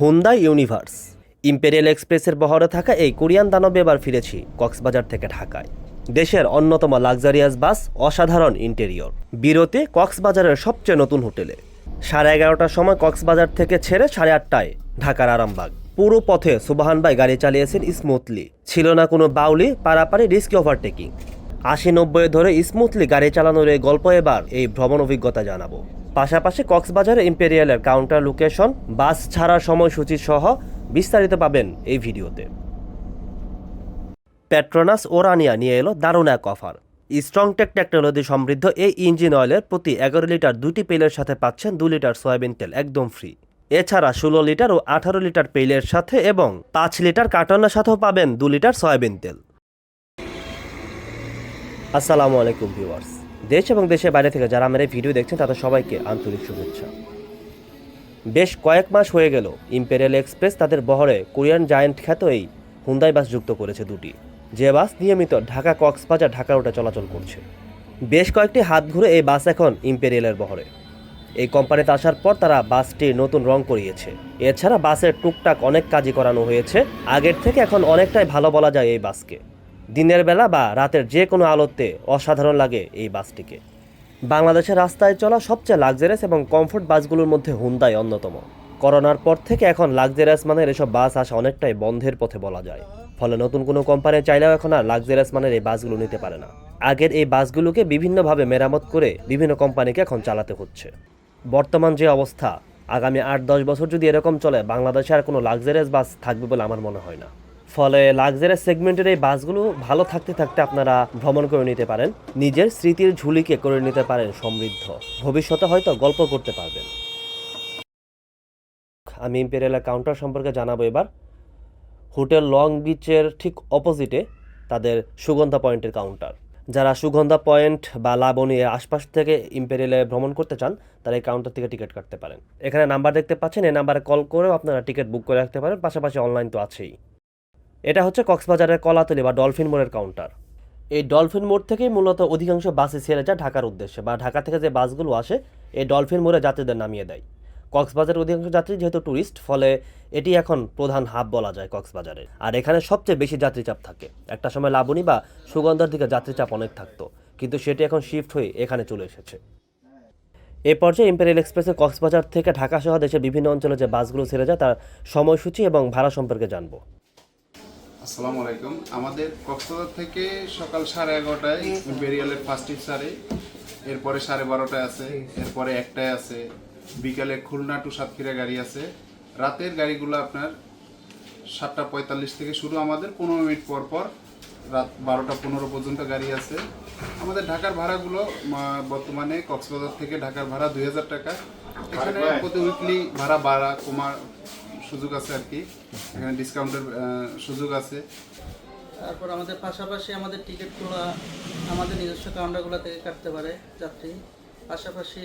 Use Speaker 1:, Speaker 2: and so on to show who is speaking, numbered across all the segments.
Speaker 1: Hyundai universe. Imperial এক্সপ্রেসের বহরে থাকা এই কোরিয়ান দানবে এবার ফিরেছি কক্সবাজার থেকে ঢাকায়। দেশের অন্যতম লাক্সারিয়াস বাস, অসাধারণ ইন্টেরিয়র। বিরতি কক্সবাজারের সবচেয়ে নতুন হোটেলে। সাড়ে এগারোটার সময় কক্সবাজার থেকে ছেড়ে সাড়ে আটটায় ঢাকার আরামবাগ। পুরো পথে সুবাহান ভাই গাড়ি চালিয়েছেন স্মুথলি। ছিল না কোনো বাউলি, পারাপারি রিস্কি ওভারটেকিং। আশি নব্বই ধরে স্মুথলি গাড়ি চালানোর এই গল্প এবার এই ভ্রমণ অভিজ্ঞতা জানাব। পাশাপাশি কক্সবাজার ইম্পেরিয়ালের কাউন্টার লোকেশন, বাস ছাড়ার সময়সূচি সহ বিস্তারিত পাবেন এই ভিডিওতে। পেট্রোনাস ওরানিয়া নিয়ে এলো দারুণ এক অফার। স্ট্রং টেক টেকনোলজি সমৃদ্ধ এই ইঞ্জিন অয়েলের প্রতি এগারো লিটার দুটি পেলের সাথে পাচ্ছেন দু লিটার সয়াবিন তেল, একদম ফ্রি। এছাড়া ষোলো লিটার ও আঠারো লিটার পেলের সাথে এবং পাঁচ লিটার কার্টনের সাথেও পাবেন দু লিটার সয়াবিন তেল। আসসালামু আলাইকুম ভিউয়ার্স। দেশ এবং দেশের বাইরে থেকে যারা আমার এই ভিডিও দেখছেন, তাদের সবাইকে আন্তরিক শুভেচ্ছা। বেশ কয়েক মাস হয়ে গেল ইম্পেরিয়াল এক্সপ্রেস তাদের বহরে কোরিয়ান জায়ান্ট খ্যাত এই হুন্দাই বাস যুক্ত করেছে দুটি। যে বাস নিয়মিত ঢাকা কক্সবাজার, ঢাকা রুটে চলাচল করছে। বেশ কয়েকটি হাত ঘুরে এই বাস এখন ইম্পেরিয়ালের বহরে। এই কোম্পানিতে আসার পর তারা বাসটি নতুন রং করিয়েছে। এছাড়া বাসের টুকটাক অনেক কাজই করানো হয়েছে। আগের থেকে এখন অনেকটাই ভালো বলা যায় এই বাসকে দিনের বেলা বা রাতের যে কোনো আলোতে অসাধারণ লাগে এই বাসটিকে। বাংলাদেশের রাস্তায় চলা সবচেয়ে লাক্সারিয়াস এবং কমফোর্ট বাসগুলোর মধ্যে হুন্দাই অন্যতম। করোনার পর থেকে এখন লাক্সারিয়াস মানের এসব বাস আসা অনেকটাই বন্ধের পথে বলা যায়। ফলে নতুন কোনো কোম্পানি চাইলেও এখন আর লাক্সারিয়াস মানের এই বাসগুলো নিতে পারে না। আগের এই বাসগুলোকে বিভিন্নভাবে মেরামত করে বিভিন্ন কোম্পানিকে এখন চালাতে হচ্ছে। বর্তমান যে অবস্থা, আগামী আট দশ বছর যদি এরকম চলে, বাংলাদেশে আর কোনো লাক্সারিয়াস বাস থাকবে বলে আমার মনে হয় না। ফলে লাক্সারিয়াস সেগমেন্টের এই বাসগুলো ভালো থাকতে থাকতে আপনারা ভ্রমণ করে নিতে পারেন। নিজের স্মৃতির ঝুলিকে করে নিতে পারেন সমৃদ্ধ। ভবিষ্যতে হয়তো গল্প করতে পারবেন। আমি ইম্পেরিয়াল কাউন্টার সম্পর্কে জানাব এবার। হোটেল লং বিচের ঠিক অপোজিটে তাদের সুগন্ধা পয়েন্টের কাউন্টার যারা সুগন্ধা পয়েন্ট বা লাবণী আশপাশ থেকে ইম্পেরিয়ালে ভ্রমণ করতে চান, তারা এই কাউন্টার থেকে টিকিট কাটতে পারেন। এখানে নাম্বার দেখতে পাচ্ছেন, এই নাম্বারে কল করেও আপনারা টিকিট বুক করে রাখতে পারেন। পাশাপাশি অনলাইন তো আছেই। এটা হচ্ছে কক্সবাজারের কলাতলি বা ডলফিন মোড়ের কাউন্টার এই ডলফিন মোড় থেকেই মূলত অধিকাংশ বাসে ছেড়ে যায় ঢাকার উদ্দেশ্যে বা ঢাকা থেকে যে বাসগুলো আসে, এই ডলফিন মোড়ে যাত্রীদের নামিয়ে দেয়। কক্সবাজারের অধিকাংশ যাত্রী যেহেতু ট্যুরিস্ট ফলে এটি এখন প্রধান হাব বলা যায় কক্সবাজারে। আর এখানে সবচেয়ে বেশি যাত্রী চাপ থাকে। একটা সময় লাবণী বা সুগন্ধার দিকে যাত্রী চাপ অনেক থাকতো, কিন্তু সেটি এখন শিফট হয়ে এখানে চলে এসেছে। এ পর্যায়ে ইম্পেরিয়াল এক্সপ্রেসে কক্সবাজার থেকে ঢাকা সহ দেশের বিভিন্ন অঞ্চলে যে বাসগুলো ছেড়ে যায়, তার সময়সূচি এবং ভাড়া সম্পর্কে জানব।
Speaker 2: আসসালামু আলাইকুম। আমাদের কক্সবাজার থেকে সকাল সাড়ে এগারোটায় বেরিয়ালের ফার্স্ট টিপ সারে। এরপরে সাড়ে বারোটায় আছে এরপরে একটায় আছে বিকালে খুলনা টু সাতক্ষীরা গাড়ি আছে। রাতের গাড়িগুলো আপনার সাতটা পঁয়তাল্লিশ থেকে শুরু আমাদের পনেরো মিনিট পর পর রাত বারোটা পনেরো পর্যন্ত গাড়ি আছে। আমাদের ঢাকার ভাড়াগুলো বর্তমানে কক্সবাজার থেকে ঢাকার ভাড়া দুই হাজার টাকা। এখানে প্রতি উইকলি ভাড়া বাড়া কমার সুযোগ আছে আর কি। এখানে ডিসকাউন্টের সুযোগ আছে।
Speaker 3: তারপর আমাদের পাশাপাশি আমাদের টিকিটগুলো আমাদের নিজস্ব কাউন্টারগুলো থেকে কাটতে পারে যাত্রী। পাশাপাশি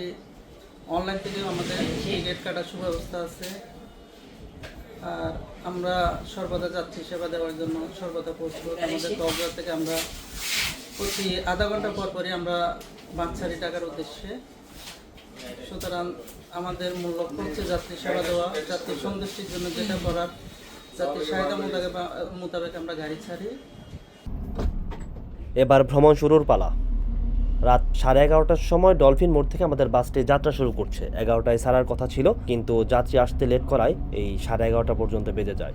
Speaker 3: অনলাইন থেকেও আমাদের টিকিট কাটার সুব্যবস্থা আছে। আর আমরা সর্বদা যাত্রী সেবা দেওয়ার জন্য সর্বদা প্রস্তুত। আমাদের কক্সবাজার থেকে আমরা প্রতি আধা ঘণ্টা পর পরই আমরা বাচ্চারি টাকার উদ্দেশ্যে। সুতরাং আমাদের মূল লক্ষ্য হচ্ছে যাত্রী সেবা দেওয়া যাত্রী সন্তুষ্টির জন্য যেটা করার। যাত্রী সহায়তা মোতাবেক মোতাবেক আমরা গাড়ি ছাড়ি।
Speaker 1: এবার ভ্রমণ শুরুর পালা। রাত সাড়ে এগারোটার সময় ডলফিন মোড় থেকে আমাদের বাসটি যাত্রা শুরু করছে। এগারোটায় ছাড়ার কথা ছিল, কিন্তু যাত্রী আসতে লেট করায় এই সাড়ে এগারোটা পর্যন্ত বেজে যায়।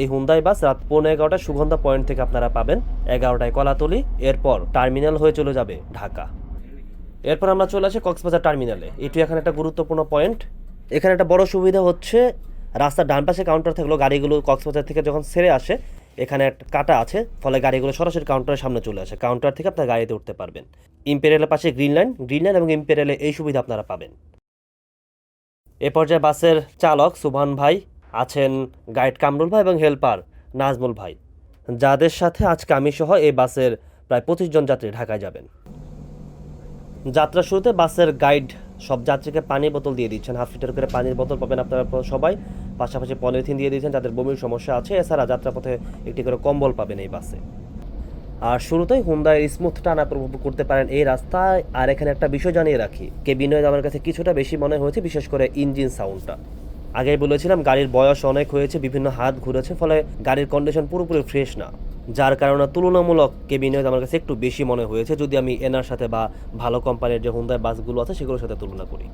Speaker 1: এই হুন্দাই বাস রাত পৌনে এগারোটায় সুগন্ধা পয়েন্ট থেকে আপনারা পাবেন। এগারোটায় কলাতলি, এরপর টার্মিনাল হয়ে চলে যাবে ঢাকা। এরপর আমরা চলে আসি কক্সবাজার টার্মিনালে। এটি এখানে একটা গুরুত্বপূর্ণ পয়েন্ট এখানে একটা বড় সুবিধা হচ্ছে, রাস্তার ডান পাশে কাউন্টার থাকলেও গাড়িগুলো কক্সবাজার থেকে যখন ছেড়ে আসে, এখানে একটা কাটা আছে, ফলে গাড়িগুলো সরাসরি কাউন্টারের সামনে চলে আসে। কাউন্টার থেকে আপনার গাড়িতে উঠতে পারবেন। ইম্পেরিয়ালের পাশে গ্রিন লাইন গ্রিন লাইন এবং ইম্পেরিয়ালে এই সুবিধা আপনারা পাবেন। এ পর্যায়ে বাসের চালক সুবহান ভাই আছেন গাইড কামরুল ভাই এবং হেল্পার নাজমুল ভাই। যাদের সাথে আজকে আমি সহ এই বাসের প্রায় পঁচিশ জন যাত্রী ঢাকায় যাবেন। যাত্রা শুরুতে বাসের গাইড সব যাত্রীকে পানির বোতল দিয়ে দিচ্ছেন। হাফ লিটার করে পানির বোতল পাবেন আপনারা সবাই। পাশাপাশি পলিথিন দিয়ে দিচ্ছেন যাদের বমির সমস্যা আছে। এছাড়া যাত্রাপথে একটি করে কম্বল পাবেন এই বাসে। আর শুরুতেই হুন্দায় স্মুথ টানা উপভোগ করতে পারেন এই রাস্তায়। আর এখানে একটা বিষয় জানিয়ে রাখি কেবিনয় আমার কাছে কিছুটা বেশি মনে হয়েছে, বিশেষ করে ইঞ্জিন সাউন্ডটা আগেই বলেছিলাম, গাড়ির বয়স অনেক হয়েছে, বিভিন্ন হাত ঘুরেছে, ফলে গাড়ির কন্ডিশন পুরোপুরি ফ্রেশ না। যার কারণে তুলনামূলক কেবিনেট আমার কাছে একটু বেশি মনে হয়েছে, যদি আমি এনার সাথে বা ভালো কোম্পানির যে হুন্দায় বাসগুলো আছে, সেগুলোর সাথে তুলনা করি।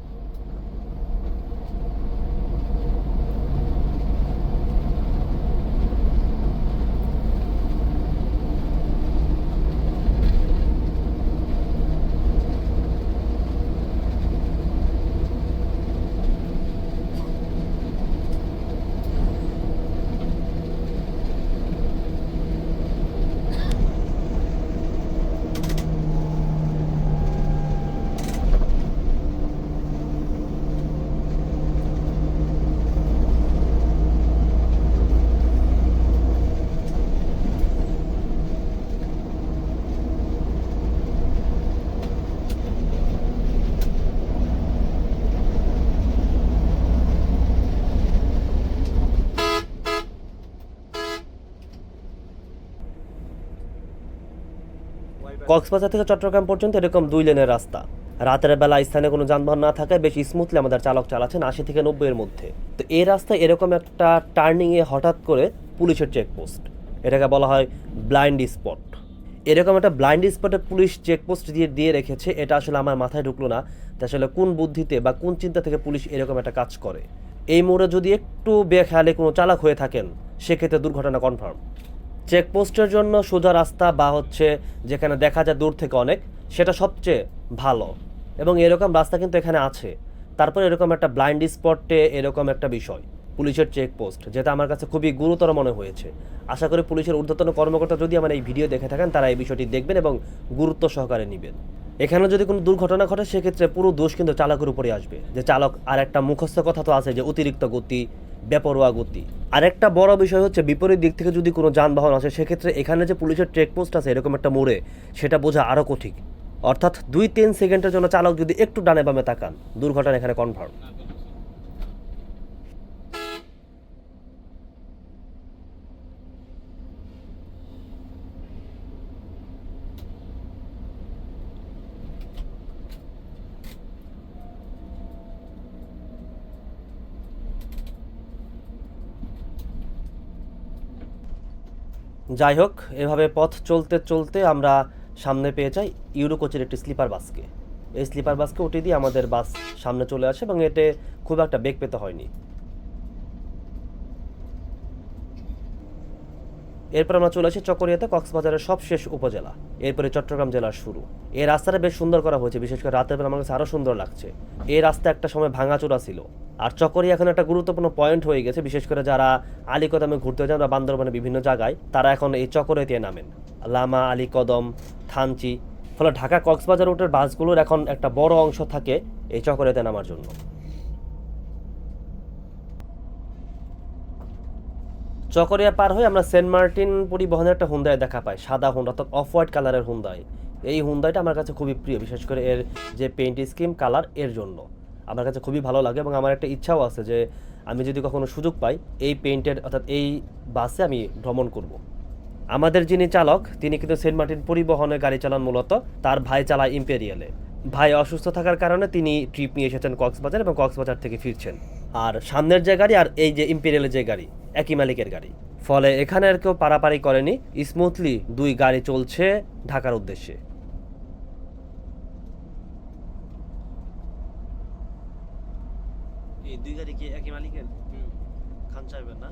Speaker 1: কক্সবাজার থেকে চট্টগ্রাম পর্যন্ত এরকম দুই লেনের রাস্তা। রাতের বেলা স্থানে কোনো যানবাহন না থাকায় বেশ স্মুথলি আমাদের চালক চালাচ্ছেন আশি থেকে নব্বইয়ের মধ্যে। তো এই রাস্তায় এরকম একটা টার্নিংয়ে হঠাৎ করে পুলিশের চেকপোস্ট এটাকে বলা হয় ব্লাইন্ড স্পট এরকম একটা ব্লাইন্ড স্পটে পুলিশ চেকপোস্ট দিয়ে দিয়ে রেখেছে, এটা আসলে আমার মাথায় ঢুকলো না আসলে কোন বুদ্ধিতে বা কোন চিন্তা থেকে পুলিশ এরকম একটা কাজ করে। এই মোড়ে যদি একটু বেখেয়ালে কোনো চালক হয়ে থাকেন, সেক্ষেত্রে দুর্ঘটনা কনফার্ম চেকপোস্টের জন্য সোজা রাস্তা বা হচ্ছে যেখানে দেখা যায় দূর থেকে অনেক, সেটা সবচেয়ে ভালো। এবং এরকম রাস্তা কিন্তু এখানে আছে। তারপর এরকম একটা ব্লাইন্ড স্পটে এরকম একটা বিষয়, পুলিশের চেকপোস্ট, যেটা আমার কাছে খুবই গুরুতর মনে হয়েছে। আশা করি পুলিশের ঊর্ধ্বতন কর্মকর্তা যদি আমার এই ভিডিও দেখে থাকেন, তারা এই বিষয়টি দেখবেন এবং গুরুত্ব সহকারে নেবেন। এখানে যদি কোনো দুর্ঘটনা ঘটে, সেক্ষেত্রে পুরো দোষ কিন্তু চালকের উপরে আসবে। যে চালক আর একটা মুখস্থ কথা তো আছে যে অতিরিক্ত গতি, বেপরোয়া গতি। আরেকটা বড় বিষয় হচ্ছে, বিপরীত দিক থেকে যদি কোনো যানবাহন আসে, সেক্ষেত্রে এখানে যে পুলিশের চেকপোস্ট আছে, এরকম একটা মোড়ে, সেটা বোঝা আরও কঠিন। অর্থাৎ দুই তিন সেকেন্ডের জন্য চালক যদি একটু ডানে বামে তাকান, দুর্ঘটনা এখানে কনফার্ম যাই হোক এভাবে পথ চলতে চলতে আমরা সামনে পেয়ে যাই ইউরো কোচের একটি স্লিপার বাসকে। এই স্লিপার বাসকে উঠে দিয়ে আমাদের বাস সামনে চলে আসে এবং এতে খুব একটা বেগ পেতে হয়নি। এরপর আমরা চলে আসি চকরিয়াতে, কক্সবাজারের সবশেষ উপজেলা। এরপরে চট্টগ্রাম জেলার শুরু। এই রাস্তাটা বেশ সুন্দর করা হয়েছে, বিশেষ করে রাতের বেলা আমার কাছে আরও সুন্দর লাগছে। এই রাস্তা একটা সময় ভাঙাচোরা ছিল। আর চকরিয়া এখন একটা গুরুত্বপূর্ণ পয়েন্ট হয়ে গেছে, বিশেষ করে যারা আলীকদমে ঘুরতে যান বা বান্দরবানের বিভিন্ন জায়গায়, তারা এখন এই চকরিয়াতে নামেন। লামা, আলীকদম, থানচি, ফলে ঢাকা কক্সবাজার রুটের বাসগুলোর এখন একটা বড় অংশ থাকে এই চকরিয়াতে নামার জন্য। চকরিয়া পার হয়ে আমরা সেন্ট মার্টিন পরিবহনের একটা হুন্দায় দেখা পাই, সাদা হুন্ডা অর্থাৎ অফ হোয়াইট কালারের হুন্দায়। এই হুন্দাইটা আমার কাছে খুবই প্রিয়, বিশেষ করে এর যে পেইন্ট স্কিম কালারের জন্য। আমার কাছে খুবই ভালো লাগে এবং আমার একটা ইচ্ছাও আছে যে আমি যদি কখনো সুযোগ পাই, এই পেইন্টের অর্থাৎ এই বাসে আমি ভ্রমণ করব। আমাদের যিনি চালক, তিনি কিন্তু সেন্ট মার্টিন পরিবহনে গাড়ি চালান মূলত, তার ভাই চালায় ইম্পেরিয়ালে ভাই অসুস্থ থাকার কারণে তিনি ট্রিপ নিয়ে এসেছেন কক্সবাজার এবং কক্সবাজার থেকে ফিরছেন। আর সামনের যে গাড়ি আর এই যে ইম্পেরিয়ালের যে গাড়ি একই মালিকের গাড়ি। ফলে এখানে আর কেউ পারাপারি করেনি স্মুথলি দুই গাড়ি চলছে ঢাকার উদ্দেশ্যে। এই দুই গাড়ি কি একই মালিকের? খান চাইবেন না?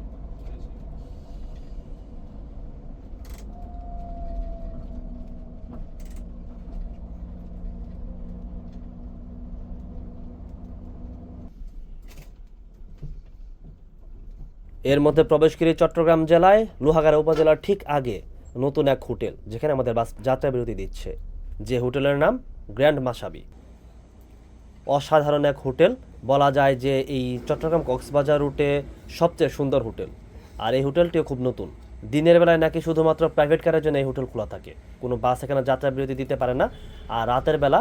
Speaker 1: এর মধ্যে প্রবেশকারী চট্টগ্রাম জেলায় লোহাগাড়া উপজেলার ঠিক আগে নতুন এক হোটেল, যেখানে আমাদের বাস যাত্রা বিরতি দিচ্ছে। যে হোটেলের নাম গ্র্যান্ড মাসাবি। অসাধারণ এক হোটেল। বলা যায় যে এই চট্টগ্রাম কক্সবাজার রুটে সবচেয়ে সুন্দর হোটেল। আর এই হোটেলটিও খুব নতুন। দিনের বেলায় নাকি শুধুমাত্র প্রাইভেট কারের জন্য এই হোটেল খোলা থাকে। কোনো বাস এখানে যাত্রা বিরতি দিতে পারে না। আর রাতের বেলা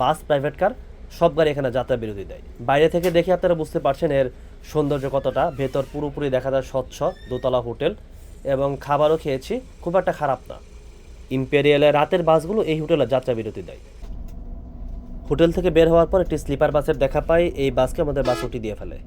Speaker 1: বাস প্রাইভেট কার সব গাড়ি এখানে যাত্রা বিরতি দেয়। বাইরে থেকে দেখে আপনারা বুঝতে পারছেন এর সৌন্দর্য কতটা? ভেতর পুরোপুরি দেখা যায় স্বচ্ছ, দোতলা হোটেল এবং খাবারও খেয়েছি, খুব একটা খারাপ না। ইম্পেরিয়ালে রাতের বাসগুলো এই হোটেলে যাত্রা বিরতি দেয়। হোটেল থেকে বের হওয়ার পর একটি স্লিপার বাসের দেখা পাই, এই বাসকে আমাদের বাস উঠি দিয়ে ফেলে।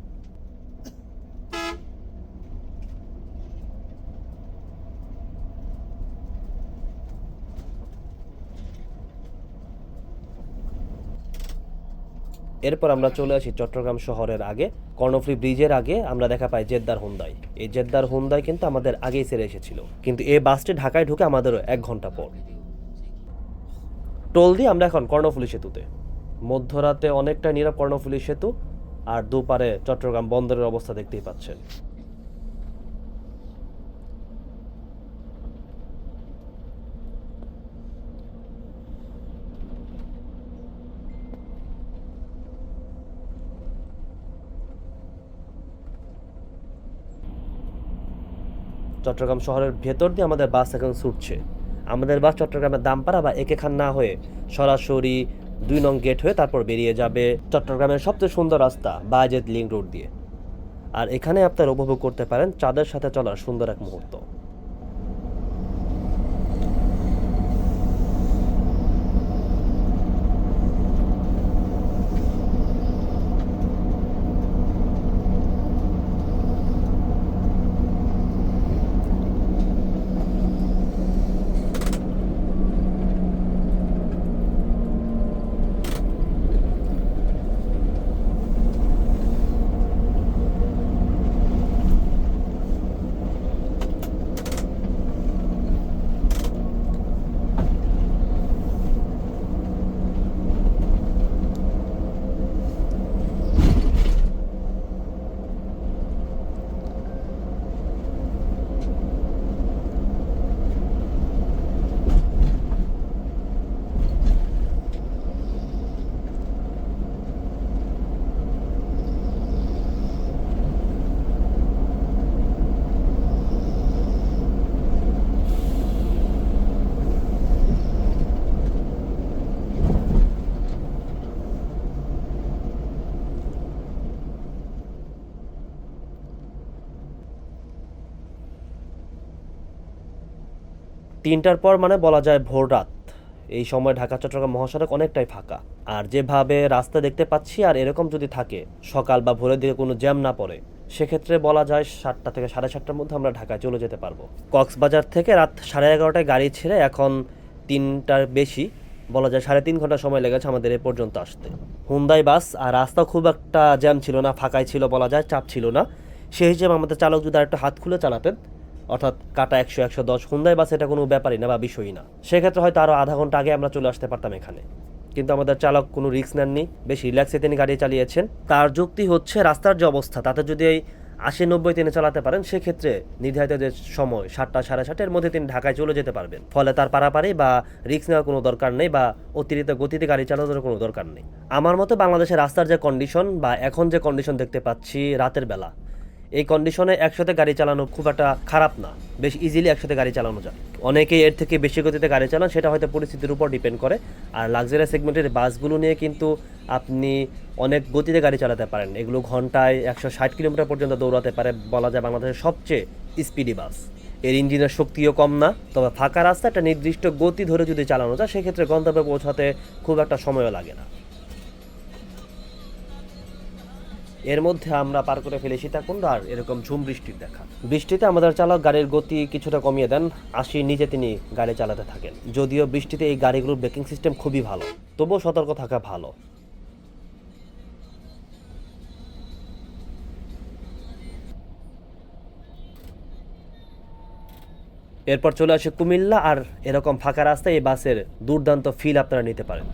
Speaker 1: এরপর আমরা চলে আসি চট্টগ্রাম শহরের আগে। কর্ণফুলী ব্রিজের আগে আমরা দেখা পাই জেদ্দার হুন্দাই। এই জেদ্দার হুন্দাই কিন্তু আমাদের আগেই সেরে এসেছিল। কিন্তু এই বাসটি ঢাকায় ঢুকে আমাদেরও এক ঘণ্টা পর। টোল দিয়ে আমরা এখন কর্ণফুলি সেতুতে। মধ্যরাতে অনেকটা নীরব কর্ণফুলি সেতু আর দুপারে চট্টগ্রাম বন্দরের অবস্থা দেখতেই পাচ্ছেন। চট্টগ্রাম শহরের ভেতর দিয়ে আমাদের বাস এখন ছুটছে। আমাদের বাস চট্টগ্রামের দামপাড়া বা একে খান না হয়ে সরাসরি দুই নং গেট হয়ে তারপর বেরিয়ে যাবে চট্টগ্রামের সবচেয়ে সুন্দর রাস্তা বাজেদ লিঙ্ক রোড দিয়ে। আর এখানে আপনারা উপভোগ করতে পারেন চাঁদের সাথে চলার সুন্দর এক মুহূর্ত। তিনটার পর মানে বলা যায় ভোর রাত। এই সময় ঢাকা, চট্টগ্রাম মহাসড়ক অনেকটাই ফাঁকা। আর যেভাবে রাস্তা দেখতে পাচ্ছি আর এরকম যদি থাকে, সকাল বা ভোরের দিকে কোনো জ্যাম না পড়ে, সেক্ষেত্রে বলা যায় সাতটা থেকে সাড়ে সাতটার মধ্যে আমরা ঢাকায় চলে যেতে পারব। কক্সবাজার থেকে রাত সাড়ে এগারোটায় গাড়ি ছেড়ে এখন তিনটার বেশি, বলা যায় সাড়ে তিন ঘণ্টা সময় লেগেছে আমাদের এ পর্যন্ত আসতে। হুন্দাই বাস, আর রাস্তা খুব একটা জ্যাম ছিল না, ফাঁকাই ছিল বলা যায়, চাপ ছিল না। সেই হিসেবে আমাদের চালক যদি একটা হাত খুলে চালাতেন অর্থাৎ কাটা একশো একশো দশ হুন্দাই বাস এটা কোনো ব্যাপারই না বা বিষয়ই না। সেক্ষেত্রে হয়তো আরও আধা ঘণ্টা আগে আমরা চলে আসতে পারতাম এখানে। কিন্তু আমাদের চালক কোনো রিস্ক নেননি, বেশ রিল্যাক্সে তিনি গাড়ি চালিয়েছেন। তার যুক্তি হচ্ছে, রাস্তার যে অবস্থা, তাতে যদি এই আশি, নব্বই তিনি চালাতে পারেন, সেক্ষেত্রে নির্ধারিত যে সময়, সাতটা, সাড়ে সাতটার মধ্যে তিনি ঢাকায় চলে যেতে পারবেন। ফলে তার পারাপারি বা রিক্স নেওয়ার কোনো দরকার নেই বা অতিরিক্ত গতিতে গাড়ি চালানোর কোনো দরকার নেই। আমার মতে বাংলাদেশের রাস্তার যে কন্ডিশন বা এখন যে কন্ডিশন দেখতে পাচ্ছি রাতের বেলা এই কন্ডিশনে একসাথে গাড়ি চালানো খুব একটা খারাপ না। বেশ ইজিলি একসাথে গাড়ি চালানো যায়। অনেকেই এর থেকে বেশি গতিতে গাড়ি চালান, সেটা হয়তো পরিস্থিতির উপর ডিপেন্ড করে। আর লাক্সারি সেগমেন্টের বাসগুলো নিয়ে কিন্তু আপনি অনেক গতিতে গাড়ি চালাতে পারেন। এগুলো ঘন্টায় একশো ষাট কিলোমিটার পর্যন্ত দৌড়াতে পারে বলা যায় বাংলাদেশের সবচেয়ে স্পিডি বাস। এর ইঞ্জিনের শক্তিও কম না, তবে ফাঁকা রাস্তা, একটা নির্দিষ্ট গতি ধরে যদি চালানো যায়, সেক্ষেত্রে গন্তব্যে পৌঁছাতে খুব একটা সময়ও লাগে না। এর মধ্যে আমরা পার করে ফেলি সীতাকুণ্ড আর এরকম ঝুম বৃষ্টির দেখা। বৃষ্টিতে আমাদের চালক গাড়ির গতি কিছুটা কমিয়ে দেন আশি নিজে তিনি গাড়ি চালাতে থাকেন। যদিও বৃষ্টিতে এই গাড়িগুলোর ব্রেকিং সিস্টেম খুবই ভালো, তবুও সতর্ক থাকা ভালো। এরপর চলে আসে কুমিল্লা আর এরকম ফাঁকা রাস্তায় এই বাসের দুর্দান্ত ফিল আপনারা নিতে পারেন।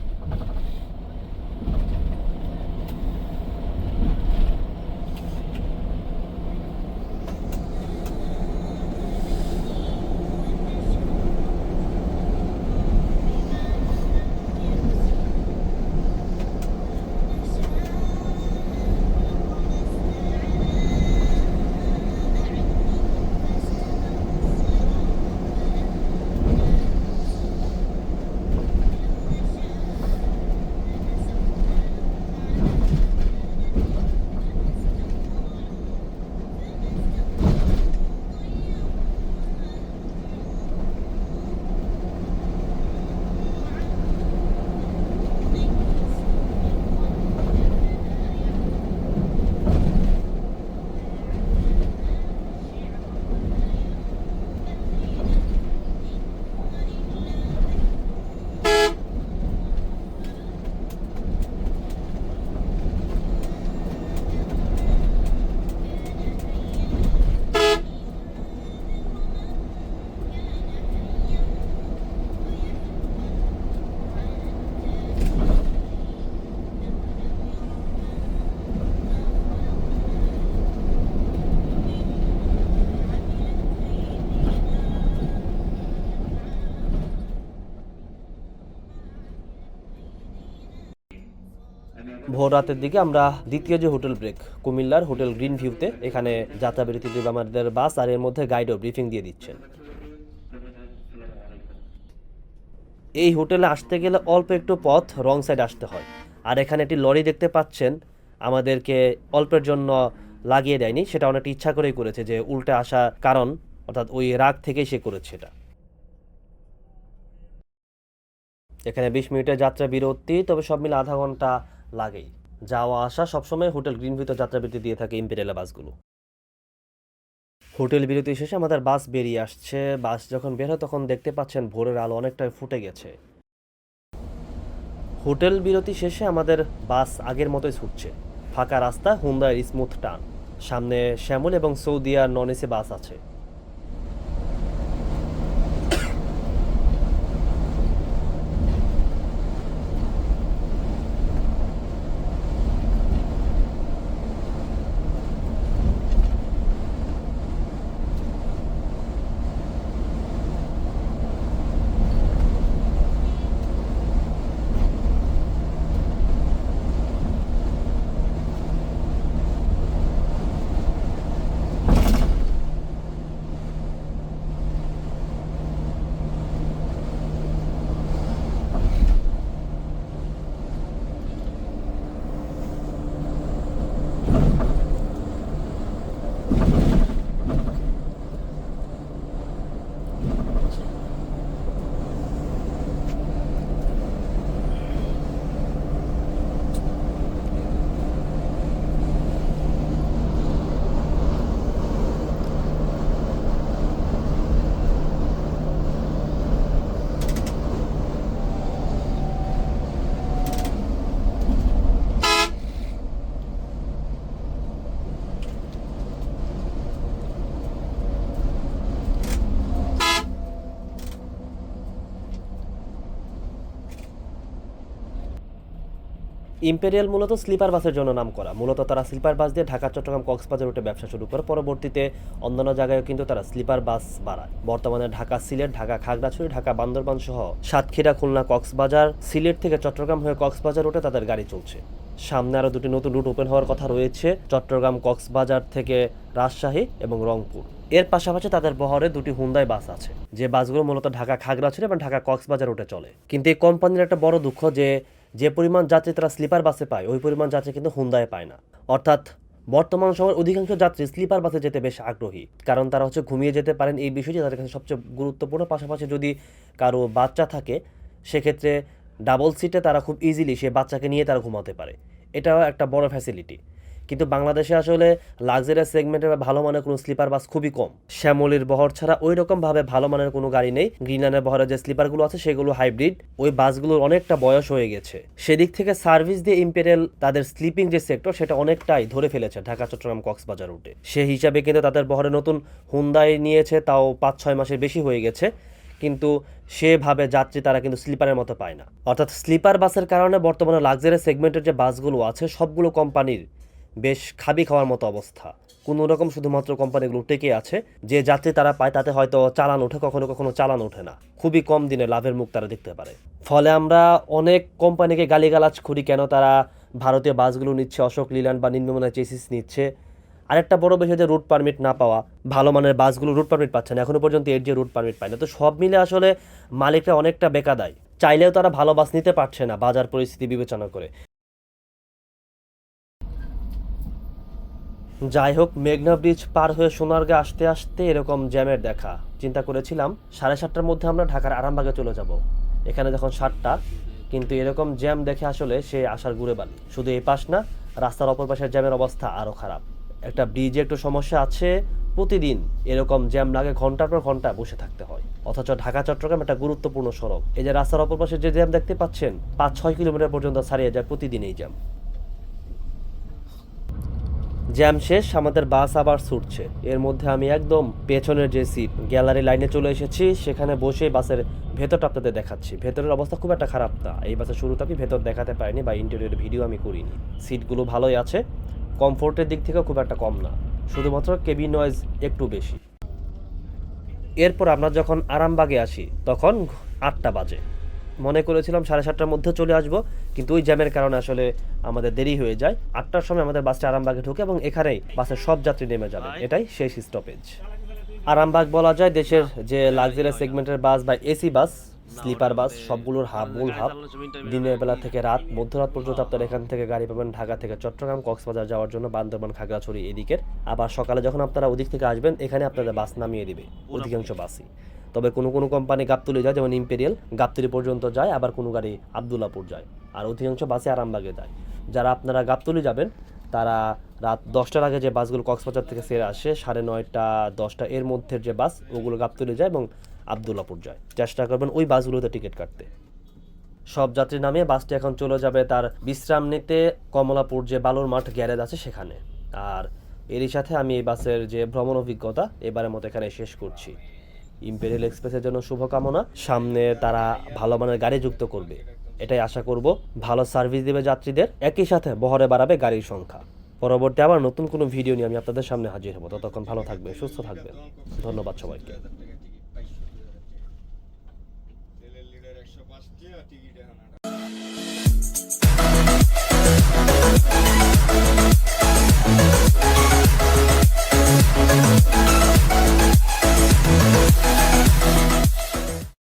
Speaker 1: ভোর রাতের দিকে আমরা দ্বিতীয় যে হোটেল ব্রেক, কুমিল্লার হোটেল গ্রিন ভিউতে এখানে যাত্রাবিরতি আমাদের বাস আর এর মধ্যে গাইডও ব্রিফিং দিয়ে দিচ্ছেন। এই হোটেলে আসতে গেলে অল্প একটু পথ রং সাইড আসতে হয়। আর এখানে একটি লরি দেখতে পাচ্ছেন, আমাদেরকে অল্পের জন্য লাগিয়ে দেয়নি, সেটা অনেকটা ইচ্ছা করেই করেছে যে উল্টে আসা কারণ, অর্থাৎ ওই রাগ থেকেই সে করেছে এটা এখানে বিশ মিনিটের যাত্রা বিরতি তবে সব মিলে আধা ঘণ্টা লাগেই। যাওয়া আসা সবসময় হোটেল গ্রিন ভিউতে যাত্রা বিরতি দিয়ে থাকে ইম্পেরিয়াল বাসগুলো। হোটেল বিরতি শেষে আমাদের বাস বেরিয়ে আসছে। বাস যখন বের হয় তখন দেখতে পাচ্ছেন ভোরের আলো অনেকটাই ফুটে গেছে। হোটেল বিরতি শেষে আমাদের বাস আগের মতোই ছুটছে। ফাঁকা রাস্তা হুন্দার স্মুথ টান। সামনে শ্যামল এবং সৌদিয়ার নন এসি বাস আছে। ইম্পেরিয়াল মূলত স্লিপার বাসের জন্য নাম করা মূলত তারা স্লিপার বাস দিয়ে ঢাকা, চট্টগ্রাম, কক্সবাজার রুটে ব্যবসা শুরু করে। পরবর্তীতে অন্যান্য জায়গায়ও কিন্তু তারা স্লিপার বাস বাড়ায়। বর্তমানে ঢাকা সিলেট, ঢাকা খাগড়াছড়ি, ঢাকা বান্দরবান সহ সাতক্ষীরা, খুলনা, কক্সবাজার, সিলেট থেকে চট্টগ্রাম হয়ে কক্সবাজার রুটে তাদের গাড়ি চলছে। সামনে আরও দুটি নতুন রুট ওপেন হওয়ার কথা রয়েছে, চট্টগ্রাম, কক্সবাজার থেকে রাজশাহী এবং রংপুর। এর পাশাপাশি তাদের বহরে দুটি হুন্দাই বাস আছে। যে বাসগুলো মূলত ঢাকা, খাগড়াছড়ি এবং ঢাকা, কক্সবাজার রুটে চলে। কিন্তু এই কোম্পানির একটা বড় দুঃখ যে যে পরিমাণ যাত্রী তারা স্লিপার বাসে পায়, ওই পরিমাণ যাত্রী কিন্তু হুন্দায় পায় না। অর্থাৎ বর্তমান সময়ের অধিকাংশ যাত্রী স্লিপার বাসে যেতে বেশ আগ্রহী, কারণ তারা হচ্ছে ঘুমিয়ে যেতে পারেন এই বিষয়টি তাদের কাছে সবচেয়ে গুরুত্বপূর্ণ। পাশাপাশি যদি কারও বাচ্চা থাকে, সেক্ষেত্রে ডাবল সিটে তারা খুব ইজিলি সে বাচ্চাকে নিয়ে তারা ঘুমাতে পারে। এটাও একটা বড় ফ্যাসিলিটি কিন্তু বাংলাদেশে আসলে লাক্সারিয়াস সেগমেন্টের ভালো মানের কোনো স্লিপার বাস খুবই কম। শ্যামলির বহর ছাড়া ওই রকম ভাবে ভালো মানের কোনো গাড়ি নেই। গ্রিনানের বহরের যে স্লিপারগুলো আছে, সেগুলো হাইব্রিড ওই বাসগুলোর অনেকটা বয়স হয়ে গেছে। সেদিক থেকে সার্ভিস দিয়ে ইম্পেরিয়াল তাদের স্লিপিং যে সেক্টর সেটা অনেকটাই ধরে ফেলেছে ঢাকা, চট্টগ্রাম, কক্সবাজার রুটে সে হিসাবে কিন্তু তাদের বহরে নতুন হুন্দাই নিয়েছে, তাও পাঁচ ছয় মাসের বেশি হয়ে গেছে। কিন্তু সেভাবে যাত্রী তারা কিন্তু স্লিপারের মতো পায় না। অর্থাৎ স্লিপার বাসের কারণে বর্তমানে লাক্সারি সেগমেন্টের যে বাসগুলো আছে, সবগুলো কোম্পানির বেশ খাবি খাওয়ার মতো অবস্থা। কোনো রকম শুধুমাত্র কোম্পানিগুলো টেকে আছে, যে যাত্রী তারা পায় তাতে হয়তো চালান ওঠে, কখনো কখনো চালান ওঠে না। খুবই কম দিনে লাভের মুখ তারা দেখতে পারে। ফলে আমরা অনেক কোম্পানিকে গালিগালাজ করি কেন তারা ভারতীয় বাসগুলো নিচ্ছে, অশোক লিল্যান্ড বা নিম্নমানের চেসিস নিচ্ছে। আরেকটা বড় বিষয় যে রুট পারমিট না পাওয়া, ভালো মানের বাসগুলো রুট পারমিট পাচ্ছে না। এখনও পর্যন্ত এর যে রুট পারমিট পায় না। তো সব মিলে আসলে মালিকরা অনেকটা বেকাদায়। চাইলেও তারা ভালো বাস নিতে পারছে না বাজার পরিস্থিতি বিবেচনা করে। যাই হোক মেঘনা ব্রিজ পার হয়ে সোনারগাঁ আসতে আসতে এরকম জ্যামের দেখা। চিন্তা করেছিলাম, সাড়ে সাতটার মধ্যে আমরা ঢাকার আরামবাগে চলে যাব। এখানে যখন সাতটা, কিন্তু এরকম জ্যাম দেখে আসলে সে আসার ঘুরে বালি। শুধু এই পাশ না, রাস্তার অপর পাশের জ্যামের অবস্থা আরও খারাপ। একটা ব্রিজে একটু সমস্যা আছে, প্রতিদিন এরকম জ্যাম লাগে, ঘণ্টার পর ঘণ্টা বসে থাকতে হয়। অথচ ঢাকা, চট্টগ্রাম একটা গুরুত্বপূর্ণ সড়ক। এই যে রাস্তার অপর পাশে যে জ্যাম দেখতে পাচ্ছেন পাঁচ ছয় কিলোমিটার পর্যন্ত ছাড়িয়ে যায় প্রতিদিন এই জ্যাম। জ্যাম শেষ, আমাদের বাস আবার ছুটছে। এর মধ্যে আমি একদম পেছনের যে সিট গ্যালারি লাইনে চলে এসেছি। সেখানে বসে বাসের ভেতরটা আপনাদের দেখাচ্ছি। ভেতরের অবস্থা খুব একটা খারাপ না। এই বাসের শুরুতে আমি ভেতর দেখাতে পারিনি বা ইন্টেরিয়র ভিডিও আমি করিনি। সিটগুলো ভালোই আছে। কমফোর্টের দিক থেকেও খুব একটা কম না। শুধুমাত্র কেবিন নয়েজ একটু বেশি। এরপর আমরা যখন আরামবাগে আসি, তখন আটটা বাজে। মনে করেছিলাম সাড়ে সাতটার মধ্যে চলে আসব, কিন্তু ওই জ্যামের কারণে আসলে আমাদের দেরি হয়ে যায়। আটটার সময় আমাদের বাসটা আরামবাগে ঢুকে এবং এখানেই বাসের সব যাত্রী নেমে যাবে। এটাই শেষ স্টপেজ আরামবাগ বলা যায় দেশের যে লাক্সারিয়াস সেগমেন্টের বাস বা এসি বাস স্লিপার বাস সবগুলোর হাব মূল হাব দিনের বেলা থেকে রাত, মধ্যরাত পর্যন্ত আপনারা এখান থেকে গাড়ি পাবেন ঢাকা থেকে চট্টগ্রাম, কক্সবাজার যাওয়ার জন্য বান্দরবান, খাগড়াছড়ি এদিকের। আবার সকালে যখন আপনারা ওদিক থেকে আসবেন, এখানে আপনাদের বাস নামিয়ে দিবে, অধিকাংশ বাসই তবে কোনো কোনো কোম্পানি গাবতলি যায়, যেমন ইম্পেরিয়াল, গাবতলি পর্যন্ত যায়, আবার কোনো গাড়ি আবদুল্লাপুর যায়। আর অধিকাংশ বাসে আরামবাগে যায়। যারা আপনারা গাবতলি যাবেন, তারা রাত দশটার আগে যে বাসগুলো কক্সবাজার থেকে সেরে আসে, সাড়ে নয়টা, দশটা, এর মধ্যে যে বাস, ওগুলো গাবতলি যায় এবং আবদুল্লাপুর যায়। চেষ্টা করবেন ওই বাসগুলোতে টিকিট কাটতে। সব যাত্রী নামে বাসটি এখন চলে যাবে তার বিশ্রাম নিতে কমলাপুর যে বালুর মাঠ গ্যারেজ আছে সেখানে। আর এরই সাথে আমি এই বাসের যে ভ্রমণ অভিজ্ঞতা, এবারের মতো এখানে শেষ করছি। ইম্পেরিয়াল এক্সপ্রেসের জন্য শুভকামনা। সামনে তারা ভালো মানের গাড়ি যুক্ত করবে। এটাই আশা করব। ভালো সার্ভিস দেবে যাত্রীদের। একই সাথে বহরে বাড়াবে গাড়ির সংখ্যা। পরবর্তী আবার নতুন কোনো ভিডিও নিয়ে আমি আপনাদের সামনে হাজির হব। ততক্ষণ ভালো থাকবেন, সুস্থ থাকবেন। ধন্যবাদ সবাইকে।
Speaker 4: তেলের লিটার